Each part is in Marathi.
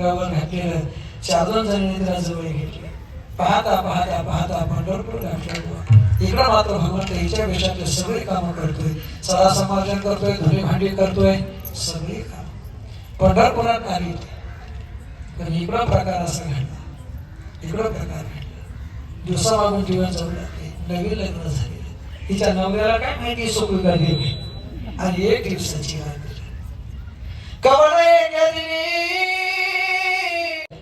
अंगावर घातलेलं चादर जणीने घेतलं. पाहता पाहता पाहता पंढरपूर गाठला इकडं मात्र भगवंत हिच्या वेशातले सगळे कामं करतोय. सडा समाजन करतोय धुणी भांडी करतोय सगळे काम. पंढरपुरात आली पण इकडं प्रकार असा घडला. इकडं प्रकार घडला. दिवसामागून जीवन जाऊ लागले. नवीन लग्न झाले तिच्या नवऱ्याला काय माहिती सोपी देवी आणि एक दिवसाची आली कवळे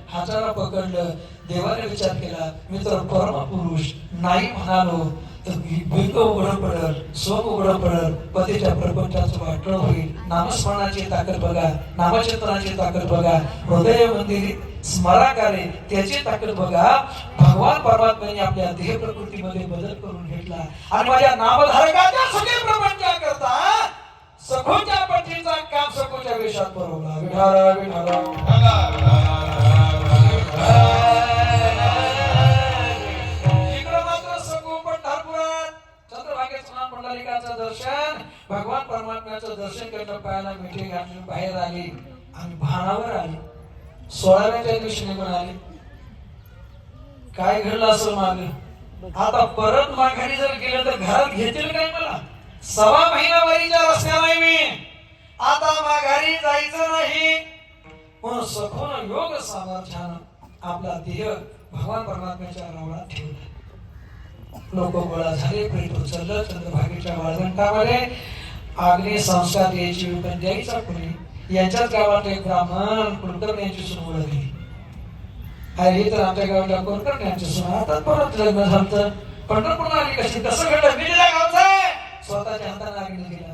हाताला पकडलं देवाने विचार केला मी तर परमपुरुष नाही म्हणालो. तर उघडं पडल उघडं पडल पतीच्या प्रपंचाचं वाटलं होईल. नामस्मरणाची ताकद बघा नामचिंतनाची ताकद बघा हृदय मंदिर स्मराकारे त्याची ताकद बघा. भगवान परमात्म्याने आपल्या देह प्रकृतीमध्ये बदल करून घेतला. आणि माझ्या नामधारकाच्या सगळे प्रपंचा करता सखोच्या पठीचा काम सखोच्या वेशात बरोबर विठारा विठारा परमात्म्याचं दर्शन करणं पाहायला मिठे घालून बाहेर आली आणि भानावर आली. सोळाव्याच्या दिवशी निघून आली काय घडलं असं माग? आता परत माघारी जर गेलं तर घरात घेतील काय मला? सवा महिना वरीच्या आहे मी. आता माघारी जायचं नाही. म्हणून सखोन योग सामर्थ्यानं आपला देह भगवान परमात्म्याच्या रावळात ठेवला. लोक गोळा झाले प्रेत उचललं चंद्रभागीच्या वाळवंटामध्ये आग्नेय संस्कार द्यायची पण द्यायचा कोणी? यांच्याच गावात एक ब्राह्मण कुलकर्णी यांची सुरू ओळखली. अरे तर आमच्या गावाला कुलकर्णी यांची सुरू आता परत लग्न झालं पंढरपूरला आली कशी? कसं घडलं. मी स्वतःच्या हाताने आग्ने दिला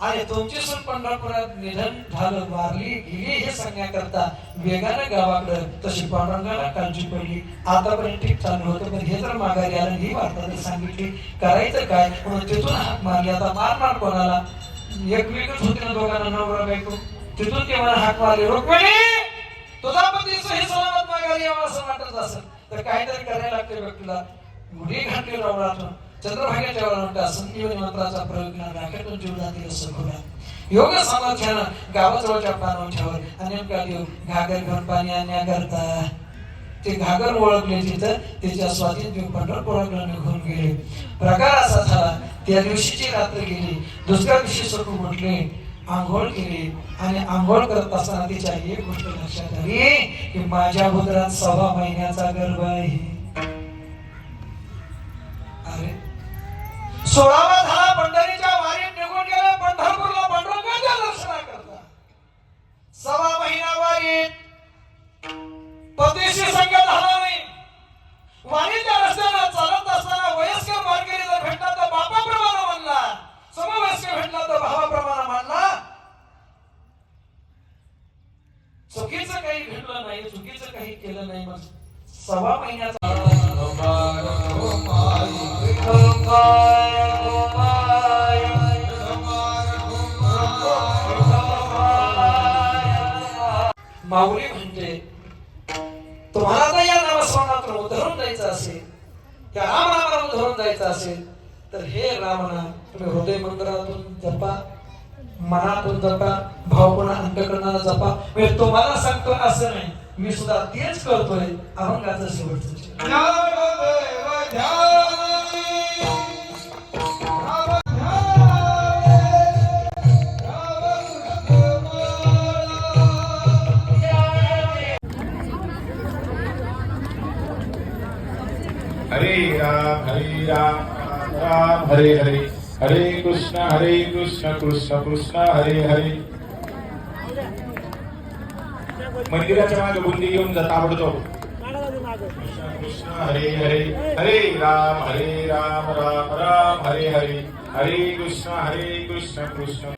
आणि तुमची सून पंढरपुरात निधन झालं वारली गेली हे सांगण्याकरता वेगानं गावाकडं तशी पांडुरंगाला काळजी पडली. आतापर्यंत ठीक चालू होतं पण हे जर माघारी आलं ही वार्ता सांगितली करायचं काय? म्हणून तिथून हाक मारली. आता मारणार कोणाला? एक वेगळीच होती ना दोघांना नवरा बायको. तिथून ते मला हाक मारली रुक्मिणी तुझा पती सही सलामत माघारी यावा असं वाटत असेल. तर काहीतरी करायला लागते व्यक्तीला. मुली घातली रवळातून. चंद्रभागेच्या म्हणता संजीवनी मंत्राचा प्रयोग केला जीव जातील असं योग सामर्थ्यानं गावाजवळच्या पानवठ्यावर अनेक गाडी घागर घेऊन पाणी आणण्याकरता ते घागर ओळखले तिथं त्याच्या स्वाधीन देऊन पंढरपुराकडे निघून गेले. प्रकार असा झाला त्या दिवशीची रात्र गेली दुसऱ्या दिवशी सखू म्हटले आंघोळ केली आणि आंघोळ करत असताना तिच्या एक गोष्ट लक्षात आली की माझ्या उदरात सव्वा महिन्याचा गर्भ आहे. सोळावा झाला पंढरीच्या वारीत निघून गेला पंढरपूरला पंढरपूरच्या दर्शना करता सवा माऊली म्हणते तुम्हाला जर या नामस्मरणात उधरून जायचं असेल या राम नामाला उधरून जायचं असेल तर हे रामना तुम्ही हृदय मंदिरातून जपा मनातून जपा भावपणा अंतकरणाला जपा. मी तुम्हाला सांगतो असं नाही मी सुद्धा तेच करतोय अभंगाचं शेवटचं हरे राम हरे राम राम हरे हरे. हरे कृष्ण हरे कृष्ण कृष्ण कृष्ण हरे हरे. मंदिराच्या मागे बुंदी घेऊन ताबडतो आवडतो हरे हरे. हरे राम हरे राम राम राम हरे हरे. हरे कृष्ण हरे कृष्ण कृष्ण.